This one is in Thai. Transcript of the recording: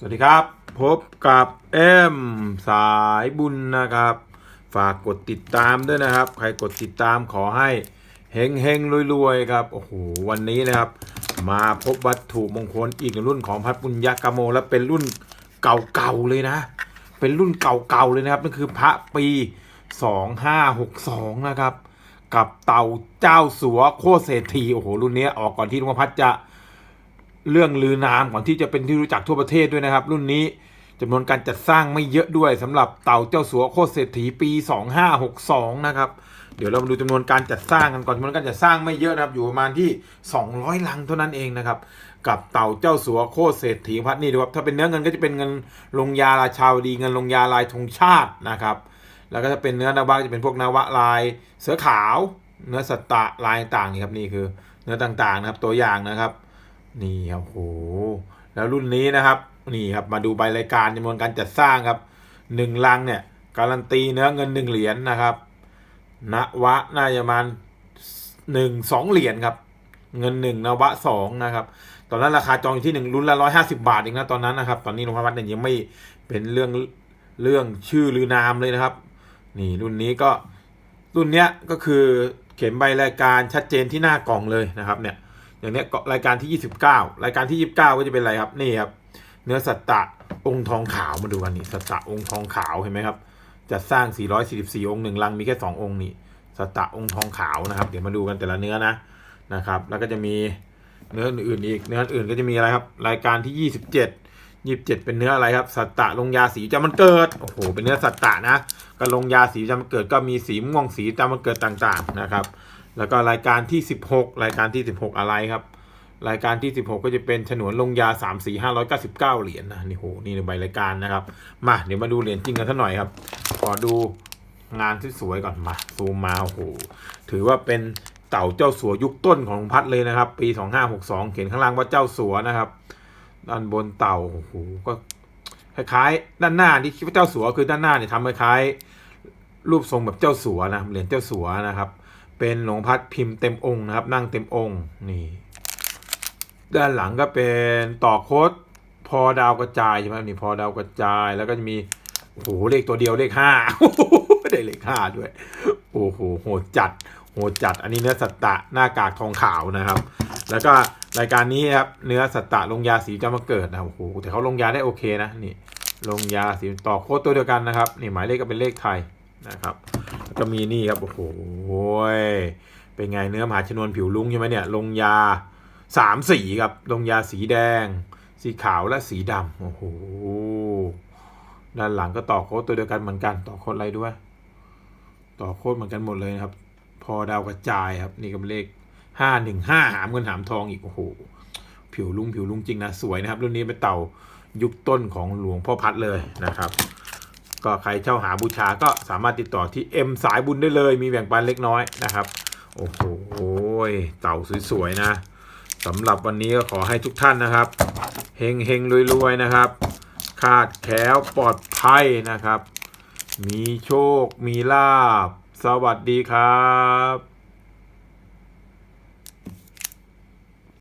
สวัสดีครับ พบกับเอ็มสายบุญนะครับ ฝากกดติดตามด้วยนะครับ ใครกดติดตามขอให้เฮงเฮงรวยๆครับโอ้โหวันนี้นะครับ มาพบวัตถุมงคลอีกรุ่นของพัดปุญญกโม และเป็นรุ่นเก่าๆเลยนะ เป็นรุ่นเก่าๆเลยนะครับนั่นคือพระปี 2562 นะครับ กับเต่าเจ้าสัวโคเศรษฐีโอ้โหรุ่นนี้ออกก่อนที่หลวงพ่อพัดจะ เรื่องลือนามก่อนที่จะเป็นที่รู้จักทั่วประเทศด้วยนะครับ รุ่นนี้จำนวนการจัดสร้างไม่เยอะด้วยสำหรับเต่าเจ้าสัวโคตรเศรษฐีปี 2562 นะครับ เดี๋ยวเรามาดูจำนวนการจัดสร้างกันก่อนจำนวนการจัดสร้างไม่เยอะนะครับ อยู่ประมาณที่ 200 ลังเท่านั้นเองนะครับ กับเต่าเจ้าสัวโคตรเศรษฐีพัดนี่ดูครับถ้าเป็นเนื้อเงินก็จะเป็นเงินลงยาราชาวดีเงินลงยาลายธงชาตินะครับ แล้วก็จะเป็นเนื้อนาวะจะเป็นพวกนาวะลาย เสือขาว เนื้อสัตตะลายต่างๆนี่ครับนี่คือ เนื้อต่างๆนะครับตัวอย่างนะครับ นี่ครับโหแล้วรุ่นนี้นะครับนี่ครับมาดูใบรายการจำนวนการจัดสร้างครับหนึ่งลังเนี่ยการันตีเนื้อเงินหนึ่งเหรียญนะครับนวะน่าจะมาณหนึ่งสองเหรียญครับ เงินหนึ่งนวะสองนะครับ ตอนนั้นราคาจองอยู่ที่หนึ่งรุ่นละร้อยห้าสิบาทเองนะตอนนั้นนะครับ ตอนนี้หลงพวัดเนี่ยยังไม่เป็นเรื่องเรื่องชื่อหรือนามเลยนะครับ นี่รุ่นนี้ก็รุ่นเนี้ยก็คือเขียนใบรายการชัดเจนที่หน้ากล่องเลยนะครับเนี่ย อย่างเนี้ยรายการที่ 29 รายการที่ 29 ก็จะเป็นอะไรครับนี่ครับ เนื้อสัตตะองค์ทองขาวมาดูกันนี่สัตตะองค์ทองขาวเห็นไหมครับจัดสร้าง 444 องค์หนึ่งลังมีแค่ 2 องค์นี่สัตตะองค์ทองขาวนะครับ เดี๋ยวมาดูกันแต่ละเนื้อนะนะครับ แล้วก็จะมีเนื้ออื่นอีกเนื้ออื่นก็จะมีอะไรครับ รายการที่ 27 27 เป็นเนื้ออะไรครับ สัตตะลงยาสีจำมันเกิดโอ้โหเป็นเนื้อสัตตะนะก็ลงยาสีจำมันเกิดก็มีสีม่วงสีจำมันเกิดต่างๆนะครับ แล้วก็รายการที่ 16 รายการที่ 16 อะไรครับ รายการที่ 16 ก็จะเป็นฉนวนลงยา 3 4 599 เหรียญนะนี่โหนี่ในใบรายการนะครับ มาเดี๋ยวมาดูเหรียญจริงกันสักหน่อยครับ ขอดูงานที่สวยก่อนมาซูมมาโอ้โหถือว่าเป็นเต่าเจ้าสัวยุคต้นของลุงพัดเลยนะครับ ปี 2562 เขียนข้างล่างว่าเจ้าสัวนะครับด้านบนเต่าโอ้โหก็คล้ายๆ ด้านหน้าที่คิดว่าเจ้าสัวคือด้านหน้าเนี่ยทำคล้ายๆรูปทรงแบบเจ้าสัวนะเหรียญเจ้าสัวนะครับ เป็นหลวงพัดพิมพ์เต็มองค์นะครับ นั่งเต็มองค์นี่ ด้านหลังก็เป็นต่อโค้ดพอดาวกระจายใช่ไหมนี่พอดาวกระจายแล้วก็จะมีโอ้โหเลขตัวเดียวเลขห้าได้เลขห้าด้วย โอ้โหโหดจัดโหดจัด อันนี้เนื้อสัตตะหน้ากากทองขาวนะครับ แล้วก็รายการนี้ครับเนื้อสัตตะลงยาสีจะมาเกิดนะโอ้โหแต่เขาลงยาได้โอเคนะนี่ลงยาสีต่อโค้ดตัวเดียวกันนะครับนี่หมายเลขก็เป็นเลขไทยนะครับ ก็มีนี่ครับ โอ้โหเป็นไงเนื้อมหาชนวนผิวลุงใช่ไหมเนี่ย ลงยาสามสีครับ ลงยาสีแดง สีขาวและสีดำโอ้โห ด้านหลังก็ต่อโค้ดตัวเดียวกันเหมือนกัน ต่อโค้ดอะไรด้วย ต่อโค้ดเหมือนกันหมดเลยครับ พอดาวกระจายครับ นี่ก็เป็นเลขห้าหนึ่งห้าหามเงินหามทองอีก โอ้โห ผิวลุงผิวลุงจริงนะ สวยนะครับ รุ่นนี้เป็นเต่ายุคต้นของหลวงพ่อพัดเลยนะครับ ก็ใครเช่าหาบูชาก็สามารถติดต่อที่เอ็มสายบุญได้เลย มีแบ่งปันเล็กน้อยนะครับ โอ้โหเต่าสวยๆนะสำหรับวันนี้ก็ขอให้ทุกท่านนะครับเฮงเฮงรวยๆนะครับ คาดแขวปลอดภัยนะครับ มีโชคมีลาบ สวัสดีครับ